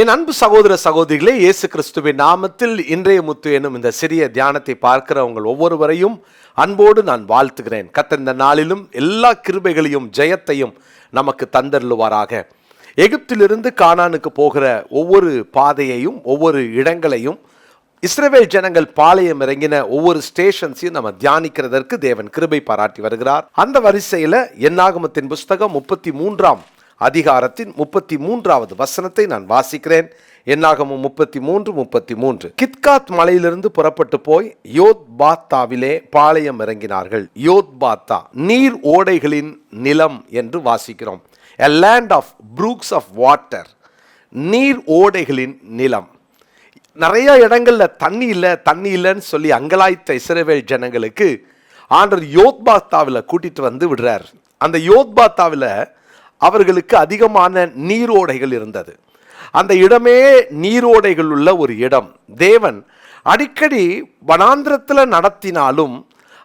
என் அன்பு சகோதர சகோதரிகளே இயேசு கிறிஸ்துவின் நாமத்தில் இன்றைய முத்து என்னும் இந்த சிறிய தியானத்தை பார்க்கிற உங்கள் ஒவ்வொருவரையும் அன்போடு நான் வாழ்த்துகிறேன். கத்த இந்த நாளிலும் எல்லா கிருபைகளையும் ஜெயத்தையும் நமக்கு தந்தருளுவாராக. எகிப்திலிருந்து கானானுக்கு போகிற ஒவ்வொரு பாதையையும் ஒவ்வொரு இடங்களையும் இஸ்ரேவேல் ஜனங்கள் பாளையம் இறங்கின ஒவ்வொரு ஸ்டேஷன்ஸையும் நம்ம தியானிக்கிறதற்கு தேவன் கிருபை பாராட்டி வருகிறார். அந்த வரிசையில் என்னாகமத்தின் புஸ்தகம் முப்பத்தி மூன்றாம் அதிகாரத்தின் முப்பத்தி மூன்றாவது வசனத்தை நான் வாசிக்கிறேன். என்னாகமும் முப்பத்தி மூன்று முப்பத்தி மூன்று கித்காத் மலையிலிருந்து புறப்பட்டு போய் யோத் பாத்தாவிலே பாளையம் இறங்கினார்கள். யோத் பாத்தா நீர் ஓடைகளின் நிலம் என்று வாசிக்கிறோம். A land of brooks of water நீர் ஓடைகளின் நிலம். நிறைய இடங்களில் தண்ணி இல்லை தண்ணி இல்லைன்னு சொல்லி அங்கலாய்த்த இஸ்ரவேல் ஜனங்களுக்கு ஆண்டர் யோத்பாத்தாவில் கூட்டிட்டு வந்து விடுறார். அந்த யோத்பாத்தாவில் அவர்களுக்கு அதிகமான நீரோடைகள் இருந்தது. அந்த இடமே நீரோடைகள் உள்ள ஒரு இடம். தேவன் அடிக்கடி வனாந்திரத்தில் நடத்தினாலும்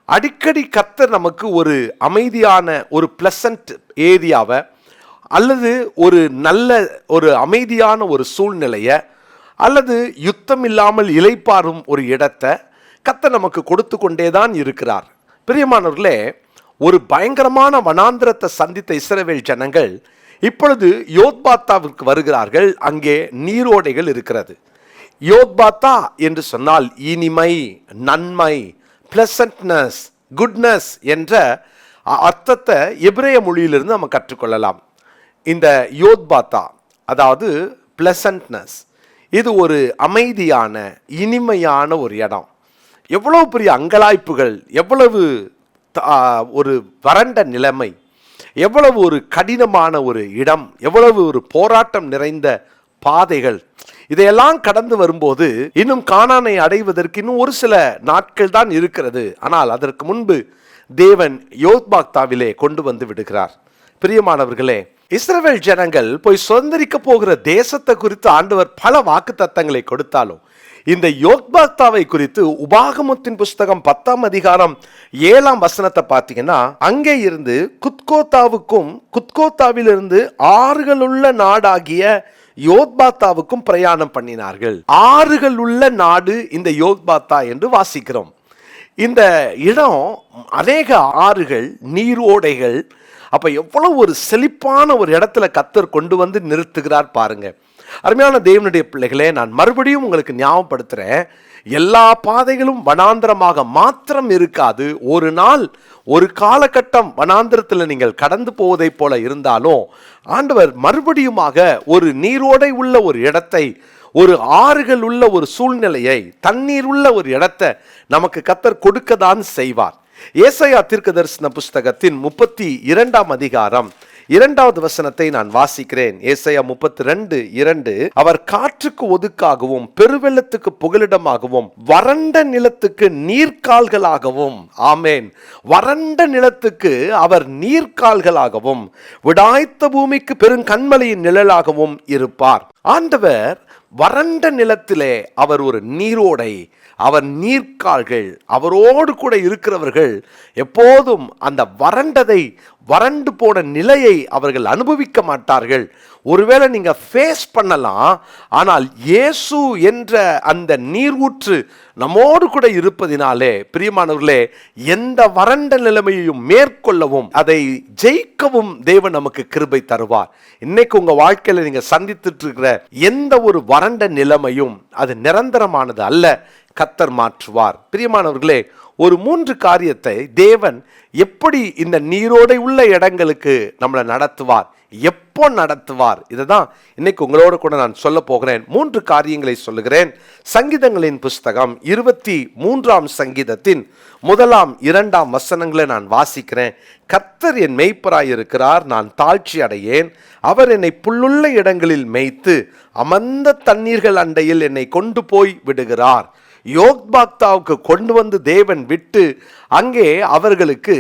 அடிக்கடி கத்தர் நமக்கு ஒரு அமைதியான ஒரு பிளசன்ட் ஏரியாவை அல்லது ஒரு நல்ல ஒரு அமைதியான ஒரு சூழ்நிலையை அல்லது யுத்தம் இல்லாமல் இலைப்பாரும் ஒரு இடத்தை கத்த நமக்கு கொடுத்து கொண்டே தான் இருக்கிறார். பிரியமானவர்களே ஒரு பயங்கரமான வனாந்திரத்தை சந்தித்த இஸ்ரவேல் ஜனங்கள் இப்பொழுது யோத்பாத்தாவிற்கு வருகிறார்கள். அங்கே நீரோடைகள் இருக்கிறது. யோத்பாத்தா என்று சொன்னால் இனிமை நன்மை பிளசன்ட்னஸ் குட்னஸ் என்ற அர்த்தத்தை எபிரேய மொழியிலிருந்து நம்ம கற்றுக்கொள்ளலாம். இந்த யோத்பாத்தா அதாவது பிளசன்ட்னஸ் இது ஒரு அமைதியான இனிமையான ஒரு இடம். எவ்வளவு பெரிய அங்கலாய்ப்புகள் எவ்வளவு ஒரு வறண்ட நிலைமை எவ்வளவு ஒரு கடினமான ஒரு இடம் எவ்வளவு ஒரு போராட்டம் நிறைந்த பாதைகள் இதையெல்லாம் கடந்து வரும்போது இன்னும் காணானை அடைவதற்கு இன்னும் ஒரு சில நாட்கள் தான் இருக்கிறது. ஆனால் அதற்கு முன்பு தேவன் யோத்பாக்தாவிலே கொண்டு வந்து விடுகிறார். பிரியமானவர்களே இஸ்ரவேல் ஜனங்கள் போய் சுதந்திரிக்க போகிற தேசத்தை குறித்து ஆண்டவர் பல வாக்கு கொடுத்தாலும் இந்த யோக்பாக்தாவை குறித்து உபாகமத்தின் புஸ்தகம் பத்தாம் அதிகாரம் ஏழாம் வசனத்தை பார்த்தீங்கன்னா அங்கே இருந்து குத்கோத்தாவுக்கும் குத்கோத்தாவிலிருந்து ஆறுகள் உள்ள நாடாகிய யோத்பாத்தாவுக்கும் பிரயாணம் பண்ணினார்கள். ஆறுகள் உள்ள நாடு இந்த யோத்பாத்தா என்று வாசிக்கிறோம். இந்த இடம் அநேக ஆறுகள் நீரோடைகள் அப்போ எவ்வளவு ஒரு செழிப்பான ஒரு இடத்துல கத்தர் கொண்டு வந்து நிறுத்துகிறார் பாருங்கள் அருமையான தேவனுடைய பிள்ளைகளே நான் மறுபடியும் உங்களுக்கு ஞாபகப்படுத்துறேன். எல்லா பாதைகளும் வனாந்திரமாக மாத்திரம் இருக்காது. ஒரு நாள் ஒரு காலகட்டம் வனாந்திரத்தில் நீங்கள் கடந்து போவதைப் போல இருந்தாலும் ஆண்டவர் மறுபடியுமாக ஒரு நீரோடை உள்ள ஒரு இடத்தை ஒரு ஆறுகள் உள்ள ஒரு சூழ்நிலையை தண்ணீர் உள்ள ஒரு இடத்தை நமக்கு கத்தர் கொடுக்கதான் செய்வார். ஏசையா தீர்க்க தரிசன புஸ்தகத்தின் முப்பத்தி இரண்டாம் அதிகாரம். இரண்டாவது வசனத்தை நான் வாசிக்கிறேன். ஏசையா முப்பத்தி ரெண்டு இரண்டு. அவர் காற்றுக்கு ஒதுக்காகவும் பெருவெள்ளத்துக்கு புகலிடமாகவும் வறண்ட நிலத்துக்கு நீர்க்கால்களாகவும் ஆமேன். வறண்ட நிலத்துக்கு அவர் நீர்க்கால்களாகவும் விடாய்த்த பூமிக்கு பெருங்கண்மலையின் நிழலாகவும் இருப்பார். ஆண்டவர் வறண்ட நிலத்திலே அவர் ஒரு நீரோடை அவர் நீர்க்கால்கள் அவரோடு கூட இருக்கிறவர்கள் எப்போதும் அந்த வறண்டதை வறண்டு போன நிலையை அவர்கள் அனுபவிக்க மாட்டார்கள். ஒருவேளை நீங்கள் ஃபேஸ் பண்ணலாம் ஆனால் இயேசு என்ற அந்த நீர்வூற்று நம்மோடு கூட இருப்பதினாலே பிரியமானவர்களே எந்த வறண்ட நிலைமையையும் மேற்கொள்ளவும் அதை ஜெயிக்கவும் தேவன் நமக்கு கிருபை தருவார். இன்னைக்கு உங்கள் வாழ்க்கையில் நீங்கள் சந்தித்துட்டு இருக்கிற எந்த ஒரு வறண்ட நிலைமையும் அது நிரந்தரமானது அல்ல கத்தர் மாற்றுவார். பிரியமானவர்களே ஒரு மூன்று காரியத்தை தேவன் எப்படி இந்த நீரோடை உள்ள இடங்களுக்கு நம்மளை நடத்துவார் எப்போ நடத்துவார் இதை தான் இன்னைக்கு உங்களோட கூட நான் சொல்ல போகிறேன். மூன்று காரியங்களை சொல்லுகிறேன். சங்கீதங்களின் புஸ்தகம் இருபத்தி மூன்றாம் சங்கீதத்தின் முதலாம் இரண்டாம் வசனங்களை நான் வாசிக்கிறேன். கர்த்தர் என் மெய்ப்பராய் இருக்கிறார் நான் தாழ்ச்சி அடையேன். அவர் என்னை புல்லுள்ள இடங்களில் மேய்த்து அமர்ந்த தண்ணீர்கள் அண்டையில் என்னை கொண்டு போய் விடுகிறார். யோக்பாக்தாவுக்கு கொண்டு வந்து தேவன் விட்டு அங்கே அவர்களுக்கு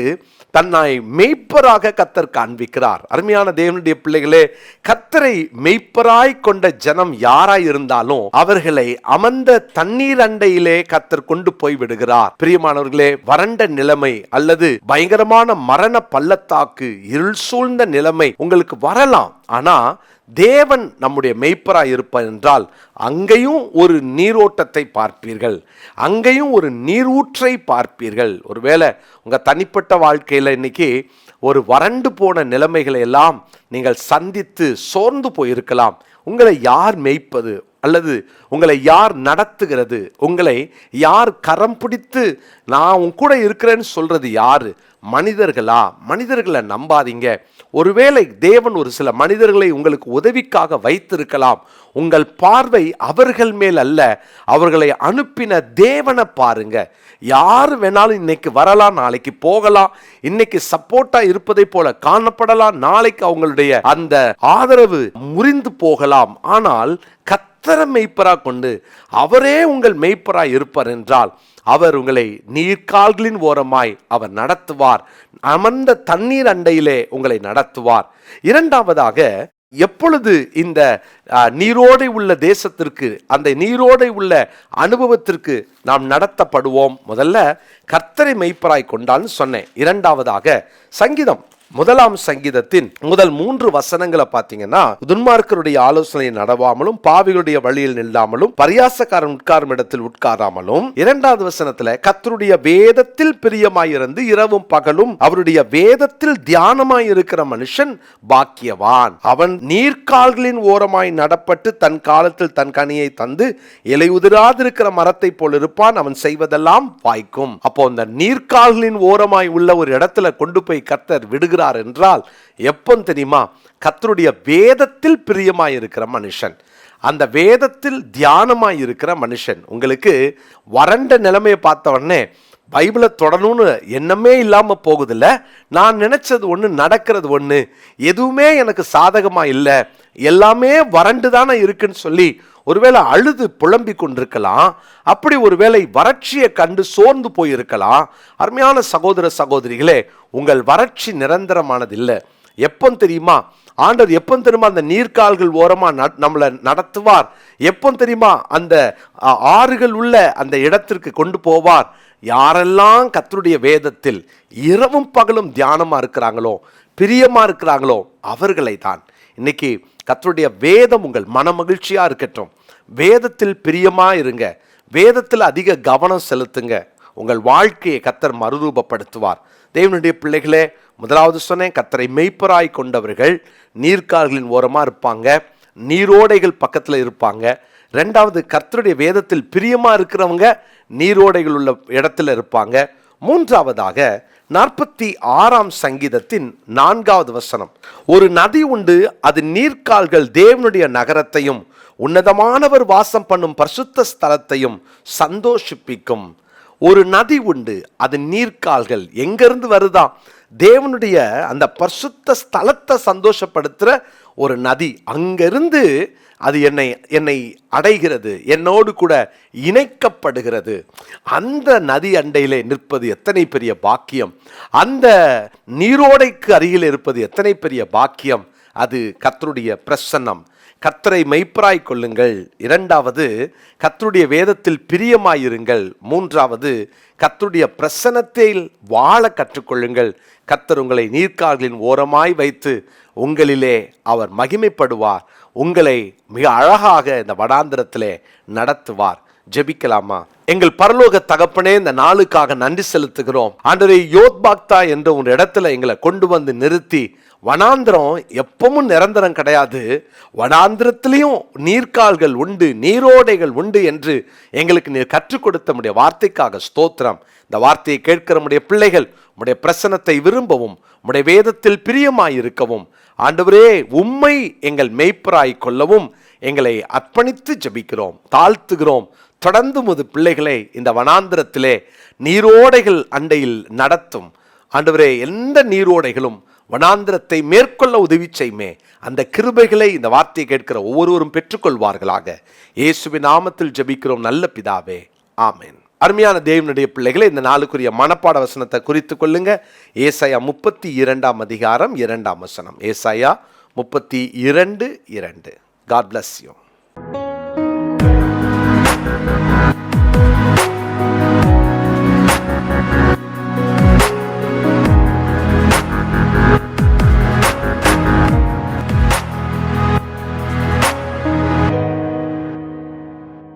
தன்னை மெய்ப்பராக கத்தர் காண்பிக்கிறார். அருமையான தேவனுடைய பிள்ளைகளே கத்தரை மெய்ப்பராய் கொண்ட ஜனம் யாராய் இருந்தாலும் அவர்களை அமர்ந்த தண்ணீர் அண்டையிலே கத்தர் கொண்டு போய் விடுகிறார். பிரியமானவர்களே வறண்ட நிலைமை அல்லது பயங்கரமான மரண பள்ளத்தாக்கு இருள் சூழ்ந்த நிலைமை உங்களுக்கு வரலாம். ஆனா தேவன் நம்முடைய மெய்ப்பராக இருப்பார் என்றால் அங்கேயும் ஒரு நீரோட்டத்தை பார்ப்பீர்கள். அங்கேயும் ஒரு நீரூற்றை பார்ப்பீர்கள். ஒருவேளை உங்கள் தனிப்பட்ட வாழ்க்கையில் இன்னைக்கு ஒரு வறண்டு போன நிலைமைகளை எல்லாம் நீங்கள் சந்தித்து சோர்ந்து போயிருக்கலாம். உங்களை யார் மெய்ப்பது? அல்லது உங்களை யார் நடத்துகிறது? உங்களை யார் கரம் பிடித்து நான் உன் கூட இருக்கிறேன்னு சொல்றது யார்? மனிதர்களா? மனிதர்களை நம்பாதீங்க. ஒருவேளை தேவன் ஒரு சில மனிதர்களை உங்களுக்கு உதவிக்காக வைத்திருக்கலாம். உங்கள் பார்வை அவர்கள் மேல் அல்ல அவர்களை அனுப்பின தேவனை பாருங்க. யார் வேணாலும் இன்னைக்கு வரலாம் நாளைக்கு போகலாம். இன்னைக்கு சப்போர்ட்டா இருப்பதை போல காணப்படலாம். நாளைக்கு அவங்களுடைய அந்த ஆதரவு முறிந்து போகலாம். ஆனால் கத் கர்த்தரை மெய்ப்பராக கொண்டு அவரே உங்கள் மெய்ப்பராக இருப்பார் என்றால் அவர் உங்களை நீர்க்கால்களின் ஓரமாய் அவர் நடத்துவார். அமர்ந்த தண்ணீர் அண்டையிலே உங்களை நடத்துவார். இரண்டாவதாக எப்பொழுது இந்த நீரோடை உள்ள தேசத்திற்கு அந்த நீரோடை உள்ள அனுபவத்திற்கு நாம் நடத்தப்படுவோம்? முதல்ல கர்த்தரை மெய்ப்பராய் கொண்டான்னு சொன்னேன். இரண்டாவதாக சங்கீதம் முதலாம் சங்கீதத்தின் முதல் மூன்று வசனங்களை பார்த்தீங்கன்னா துன்மார்க்கருடைய ஆலோசனை நடவாமலும் பாவிகளுடைய வழியில் நில்லாமலும் பரியாசக்காரன் உட்காரும் இடத்தில் உட்காராமலும் இரண்டாவது வசனத்துல கத்தருடைய வேதத்தில் பிரியமாயிருந்து இரவும் பகலும் அவருடைய வேதத்தில் தியானமாய் இருக்கிற மனுஷன் பாக்கியவான். அவன் நீர்க்கால்களின் ஓரமாய் நடப்பட்டு தன் காலத்தில் தன் கனியை தந்து இலை உதிராதிருக்கிற மரத்தை போல் இருப்பான். அவன் செய்வதெல்லாம் வாய்க்கும். அப்போ அந்த நீர்க்கால்களின் ஓரமாய் உள்ள ஒரு இடத்துல கொண்டு போய் கத்தர் விடுகிற இருக்கிறார் என்றால் எப்போ தெரியுமா? கத்தருடைய வேதத்தில் பிரியமாய் இருக்கிற மனுஷன். அந்த வேதத்தில் தியானமாக இருக்கிற மனுஷன். உங்களுக்கு வறண்ட நிலைமையை பார்த்த உடனே பைபிளை தொடணும்னு எண்ணமே இல்லாமல் போகுதில்ல. நான் நினச்சது ஒன்று நடக்கிறது ஒன்று எதுவுமே எனக்கு சாதகமாக இல்லை. எல்லாமே வறண்டு தானே இருக்குன்னு சொல்லி ஒருவேளை அழுது புலம்பிக் கொண்டிருக்கலாம். அப்படி ஒருவேளை வறட்சியை கண்டு சோர்ந்து போயிருக்கலாம். அருமையான சகோதர சகோதரிகளே உங்கள் வறட்சி நிரந்தரமானது இல்லை எப்போ தெரியுமா? ஆண்டவர் எப்போ தெரியுமா அந்த நீர்க்கால்கள் ஓரமாக ந- நம்மளை நடத்துவார்? எப்போ தெரியுமா அந்த ஆறுகள் உள்ள அந்த இடத்திற்கு கொண்டு போவார்? யாரெல்லாம் கத்தருடைய வேதத்தில் இரவும் பகலும் தியானமாக இருக்கிறாங்களோ பிரியமாக இருக்கிறாங்களோ அவர்களை தான் இன்னைக்கு கத்தருடைய வேதம் உங்கள் மனமகிழ்ச்சியாக இருக்கட்டும். வேதத்தில் பிரியமாக இருங்க. வேதத்தில் அதிக கவனம் செலுத்துங்க. உங்கள் வாழ்க்கையை கத்தர் மறுரூபப்படுத்துவார். தேவனுடைய பிள்ளைகளே முதலாவது சொன்னேன் கத்தரை மெய்ப்பராய் கொண்டவர்கள் நீர்க்கால்களின் ஓரமாக இருப்பாங்க. நீரோடைகள் பக்கத்தில் இருப்பாங்க. ரெண்டாவது கர்த்தருடைய வேதத்தில் பிரியமாக இருக்கிறவங்க நீரோடைகள் உள்ள இடத்துல இருப்பாங்க. மூன்றாவதாக நாற்பத்தி ஆறாம் சங்கீதத்தின் நான்காவது வசனம். ஒரு நதி உண்டு அது நீர்க்கால்கள் தேவனுடைய நகரத்தையும் உன்னதமானவர் வாசம் பண்ணும் பரிசுத்த ஸ்தலத்தையும் சந்தோஷிப்பிக்கும். ஒரு நதி உண்டு அது நீர்க்கால்கள். எங்கேருந்து வருதாம் தேவனுடைய அந்த பரிசுத்த ஸ்தலத்தை சந்தோஷப்படுத்துகிற ஒரு நதி. அங்கிருந்து அது என்னை என்னை அடைகிறது என்னோடு கூட இணைக்கப்படுகிறது. அந்த நதி அண்டையிலே நிற்பது எத்தனை பெரிய பாக்கியம். அந்த நீரோடைக்கு அருகில் இருப்பது எத்தனை பெரிய பாக்கியம். அது கத்தருடைய பிரசன்னம். கத்தரை மெய்ப்பராய் கொள்ளுங்கள். இரண்டாவது கத்தருடைய வேதத்தில் பிரியமாயிருங்கள். மூன்றாவது கத்தருடைய பிரசனத்தில் வாழ கற்றுக்கொள்ளுங்கள். கத்தர் உங்களை நீர்க்கால்களின் ஓரமாய் வைத்து உங்களிலே அவர் மகிமைப்படுவார். உங்களை மிக அழகாக இந்த வடாந்திரத்திலே நடத்துவார். ஜெபிக்கலாமா? எங்கள் பரலோக தகப்பனே இந்த நாளுக்காக நன்றி செலுத்துகிறோம். ஆண்டவரே யோத்பாக்தா என்ற ஒரு இடத்துல எங்களை கொண்டு வந்து நிறுத்தி வனாந்திரம் எப்பவும் நிரந்தரம் கிடையாது. வனாந்திரத்திலையும் நீர்க்கால்கள் உண்டு நீரோடைகள் உண்டு என்று எங்களுக்கு நீர் கற்றுக் கொடுத்த முடிய வார்த்தைக்காக ஸ்தோத்திரம். இந்த வார்த்தையை கேட்கிற முடிய பிள்ளைகள் உடைய பிரசனத்தை விரும்பவும் உடைய வேதத்தில் பிரியமாயிருக்கவும். ஆண்டவரே உம்மை எங்கள் மெய்ப்பராய் கொள்ளவும் எங்களை அர்ப்பணித்து ஜெபிக்கிறோம் தாழ்த்துகிறோம். தொடர்ந்து முது பிள்ளைகளை இந்த வனாந்திரத்திலே நீரோடைகள் அண்டையில் நடத்தும். ஆண்டவரே எந்த நீரோடைகளும் வனாந்திரத்தை மேற்கொள்ள உதவி செய்யுமே. அந்த கிருபைகளை இந்த வார்த்தையை கேட்கிற ஒவ்வொருவரும் பெற்றுக்கொள்வார்களாக. இயேசுவின் நாமத்தில் ஜெபிக்கிறோம். நல்ல பிதாவே. ஆமேன். அருமையான தேவனுடைய பிள்ளைகளை இந்த நாளுக்குரிய மனப்பாட வசனத்தை குறித்து கொள்ளுங்க. ஏசாயா முப்பத்தி இரண்டாம் அதிகாரம் இரண்டாம் வசனம். ஏசாயா முப்பத்தி இரண்டு. இரண்டு God bless you Thank you.